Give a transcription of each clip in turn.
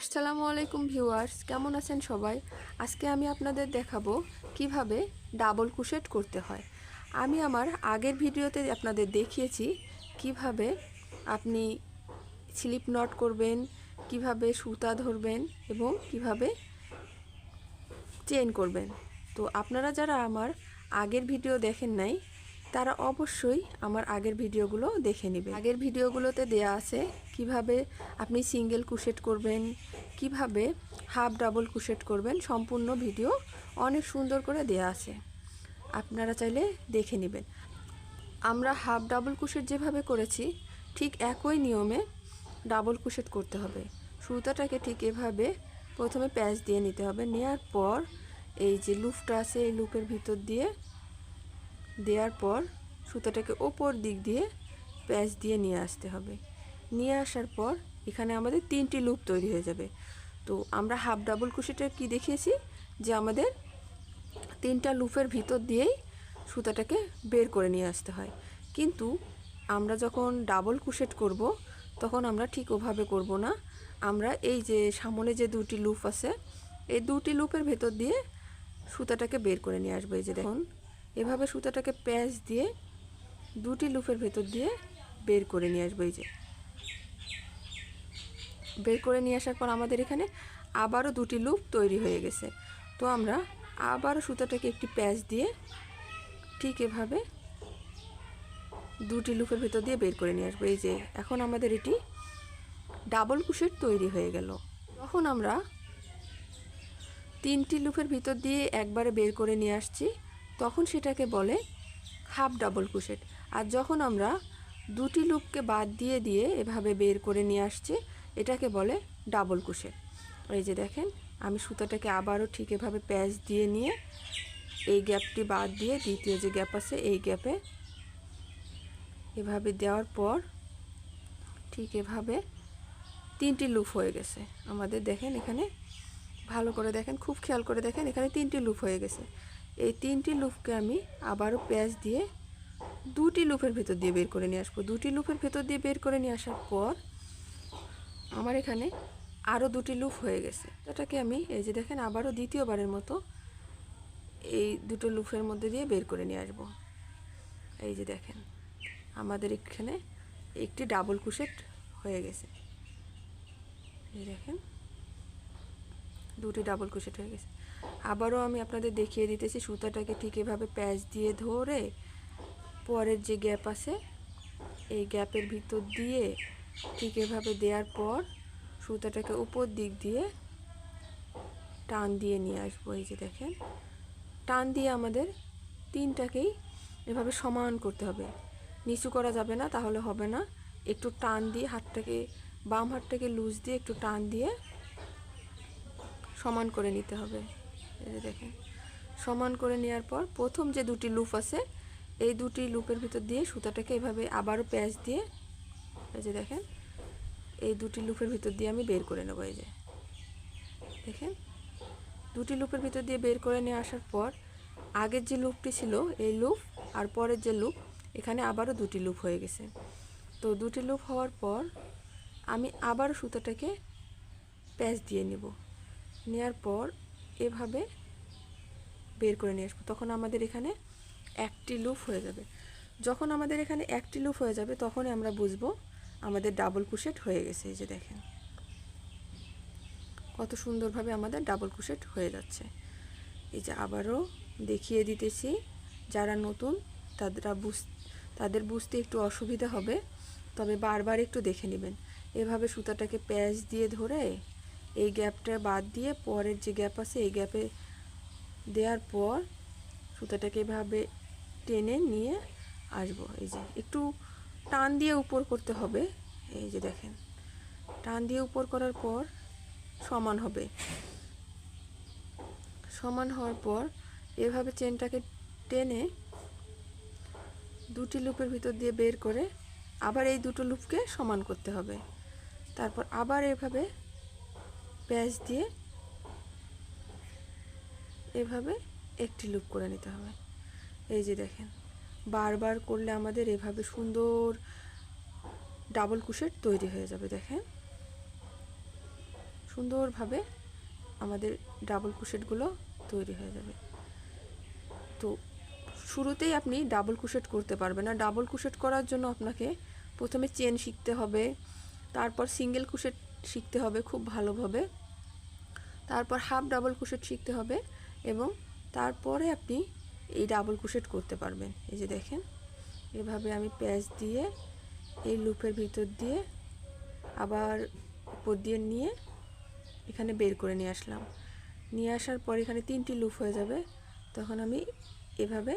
আসসালামু আলাইকুম ভিউয়ার্স, কেমন আছেন সবাই? আজকে আমি আপনাদের দেখাবো কীভাবে ডাবল কুশেট করতে হয়। আমি আমার আগের ভিডিওতে আপনাদের দেখিয়েছি কীভাবে আপনি স্লিপ নট করবেন, কীভাবে সুতা ধরবেন এবং কীভাবে চেন করবেন। তো আপনারা যারা আমার আগের ভিডিও দেখেন নাই তারা অবশ্যই আমার আগের ভিডিওগুলো দেখে নেবে। আগের ভিডিওগুলোতে দেয়া আছে কীভাবে আপনি সিঙ্গেল কুশেট করবেন, কীভাবে হাফ ডাবল কুশেট করবেন, সম্পূর্ণ ভিডিও অনেক সুন্দর করে দেয়া আছে। আপনারা চাইলে দেখে নেবেন। আমরা হাফ ডাবল কুশেট যেভাবে করেছি, ঠিক একই নিয়মে ডাবল কুশেট করতে হবে। সুতাটাকে ঠিক এভাবে প্রথমে প্যাচ দিয়ে নিতে হবে। নেওয়ার পর এই যে লুপটা আছে, এই লুপের ভিতর দিয়ে দেওয়ার পর সুতাটাকে ওপর দিক দিয়ে প্যাচ দিয়ে নিয়ে আসতে হবে। নিয়ে আসার পর এখানে আমাদের তিনটি লুপ তৈরি হয়ে যাবে। তো আমরা হাফ ডাবল কুশিটা কি দেখিয়েছি? যে আমাদের তিনটা লুপের ভিতর দিয়েই সুতাটাকে বের করে নিয়ে আসতে হয়। কিন্তু আমরা যখন ডাবল কুশেট করব, তখন আমরা ঠিক ওভাবে করব না। আমরা এই যে সামনে যে দুটি লুপ আছে, এই দুটি লুপের ভেতর দিয়ে সুতাটাকে বের করে নিয়ে আসব। এই যে দেখুন এভাবে সুতাটাকে প্যাঁচ দিয়ে দুটি লুপের ভেতর দিয়ে বের করে নিয়ে আসব এই যে। বের করে নিয়ে আসার পর আমাদের এখানে আবারও দুটি লুপ তৈরি হয়ে গেছে। তো আমরা আবারও সুতাটাকে একটি প্যাঁচ দিয়ে ঠিক এভাবে দুটি লুপের ভেতর দিয়ে বের করে নিয়ে আসব। এই যে, এখন আমাদের এটি ডাবল কুশেট তৈরি হয়ে গেল। তখন আমরা তিনটি লুপের ভিতর দিয়ে একবারে বের করে নিয়ে আসছি। তখন সেটাকে বলে হাফ ডাবল কুশেট। আর যখন আমরা দুটি লুপকে বাদ দিয়ে দিয়ে এভাবে বের করে নিয়ে আসছি, এটাকে বলে ডাবল কুশেট। এই যে দেখেন, আমি সুতাটাকে আবারও ঠিক এভাবে প্যাচ দিয়ে নিয়ে এই গ্যাপটি বাদ দিয়ে দ্বিতীয় যে গ্যাপ আছে, এই গ্যাপে এভাবে দেওয়ার পর ঠিক এভাবে তিনটি লুপ হয়ে গেছে। আমাদের দেখেন এখানে ভালো করে দেখেন, খুব খেয়াল করে দেখেন, এখানে তিনটি লুপ হয়ে গেছে। এই তিনটি লুপকে আমি আবারও প্যাচ দিয়ে দুটি লুপের ভেতর দিয়ে বের করে নিয়ে আসব। দুটি লুপের ভেতর দিয়ে বের করে নিয়ে আসার পর আমার এখানে আরও দুটি লুপ হয়ে গেছে। এটাকে আমি এই যে দেখেন আবারও দ্বিতীয়বারের মতো এই দুটো লুপের মধ্যে দিয়ে বের করে নিয়ে আসব। এই যে দেখেন, আমাদের এখানে একটি ডাবল কুশেট হয়ে গেছে। এই দেখেন, দুটি ডাবল কুশেট হয়ে গেছে। আবারও আমি আপনাদের দেখিয়ে দিতেছি, সুতাটাকে ঠিক এভাবে প্যাচ দিয়ে ধরে পরের যে গ্যাপ আছে, এই গ্যাপের ভিতর দিয়ে ঠিক এভাবে দেওয়ার পর সুতাটাকে উপর দিক দিয়ে টান দিয়ে নিয়ে আসব। এই যে দেখেন, টান দিয়ে আমাদের তিনটাকেই এভাবে সমান করতে হবে। নিচু করা যাবে না, তাহলে হবে না। একটু টান দিয়ে হাতটাকে, বাম হাতটাকে লুজ দিয়ে একটু টান দিয়ে সমান করে নিতে হবে। এই যে দেখেন। সমান করে নেওয়ার পর প্রথম যে দুটি লুপ আছে, এই দুটি লুপের ভিতর দিয়ে সুতাটাকে এভাবে আবারও প্যাচ দিয়ে, এই যে দেখেন, এই দুটি লুপের ভিতর দিয়ে আমি বের করে নেব, এই যে। দেখেন, দুটি লুপের ভিতর দিয়ে বের করে নিয়ে আসার পর আগের যে লুপটি ছিল, এই লুপ আর পরের যে লুপ, এখানে আবারও দুটি লুপ হয়ে গেছে। তো দুটি লুপ হওয়ার পর আমি আবারও সুতাটাকে প্যাচ দিয়ে নেব। নেওয়ার পর এভাবে বের করে নিয়ে আসব। তখন আমাদের এখানে একটি লুপ হয়ে যাবে। যখন আমাদের এখানে একটি লুপ হয়ে যাবে তখনই আমরা বুঝব আমাদের ডাবল কুশেট হয়ে গেছে, এই যে দেখেন। কত সুন্দরভাবে আমাদের ডাবল কুশেট হয়ে যাচ্ছে। এই যে আবারও দেখিয়ে দিতেছি, যারা নতুন তারা বুঝ, তাদের বুঝতে একটু অসুবিধা হবে, তবে বারবার একটু দেখে নেবেন। এভাবে সুতাটাকে প্যাচ দিয়ে ধরে এই গ্যাপটা বাদ দিয়ে পরের যে গ্যাপ আছে, এই গ্যাপে দেওয়ার পর সুতাটাকে এভাবে টেনে নিয়ে আসব। এই যে একটু টান দিয়ে উপর করতে হবে। এই যে দেখেন, টান দিয়ে উপর করার পর সমান হবে। সমান হওয়ার পর এভাবে চেনটাকে টেনে দুটি লুপের ভিতর দিয়ে বের করে আবার এই দুটো লুপকে সমান করতে হবে। তারপর আবার এভাবে প্যাচ দিয়ে এভাবে একটি লুপ করে নিতে হবে। এই যে দেখেন, বারবার করলে আমাদের এভাবে সুন্দর ডাবল কুশেট তৈরি হয়ে যাবে, দেখেন। সুন্দরভাবে আমাদের ডাবল কুশেটগুলো তৈরি হয়ে যাবে। তো শুরুতেই আপনি ডাবল কুশেট করতে পারবেন না। ডাবল কুশেট করার জন্য আপনাকে প্রথমে চেন শিখতে হবে, তারপর সিঙ্গেল কুশেট শিখতে হবে খুব ভালোভাবে। তারপর হাফ ডাবল কুশেট শিখতে হবে এবং তারপরে আপনি এই ডাবল কুশেট করতে পারবেন। এই যে দেখেন, এভাবে আমি প্যাচ দিয়ে এই লুপের ভিতর দিয়ে আবার উপর দিয়ে নিয়ে এখানে বের করে নিয়ে আসলাম। নিয়ে আসার পর এখানে তিনটি লুপ হয়ে যাবে। তখন আমি এভাবে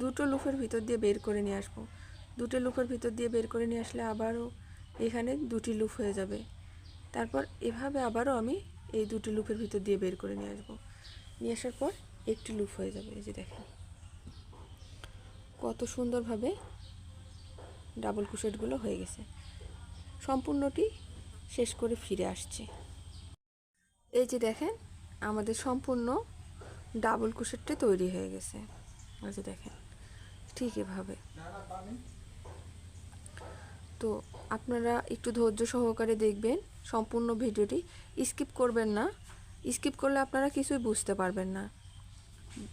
দুটো লুপের ভিতর দিয়ে বের করে নিয়ে আসব। দুটো লুপের ভিতর দিয়ে বের করে নিয়ে আসলে আবারও এখানে দুটি লুপ হয়ে যাবে। তারপর এভাবে আবারও আমি এই দুটি লুপের ভিতর দিয়ে বের করে নিয়ে আসব। নিয়ে আসার পর একটি লুপ হয়ে যাবে, এই যে দেখেন। কত সুন্দরভাবে ডাবল কুশেটগুলো হয়ে গেছে। সম্পূর্ণটি শেষ করে ফিরে আসছে। এই যে দেখেন, আমাদের সম্পূর্ণ ডাবল কুশেটটা তৈরি হয়ে গেছে। এই যে দেখেন, ঠিক এভাবে। তো আপনারা একটু ধৈর্য সহকারে দেখবেন সম্পূর্ণ ভিডিওটি। স্কিপ করবেন না। স্কিপ করলে আপনারা কিছুই বুঝতে পারবেন না।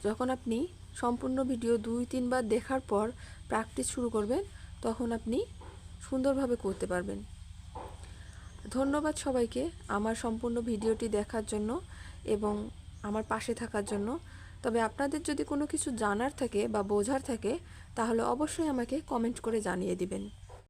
যখন আপনি সম্পূর্ণ ভিডিও দুই তিনবার দেখার পর প্র্যাকটিস শুরু করবেন, তখন আপনি সুন্দরভাবে করতে পারবেন। ধন্যবাদ সবাইকে আমার সম্পূর্ণ ভিডিওটি দেখার জন্য এবং আমার পাশে থাকার জন্য। তবে আপনাদের যদি কোনো কিছু জানার থাকে বা বোঝার থাকে, তাহলে অবশ্যই আমাকে কমেন্ট করে জানিয়ে দিবেন।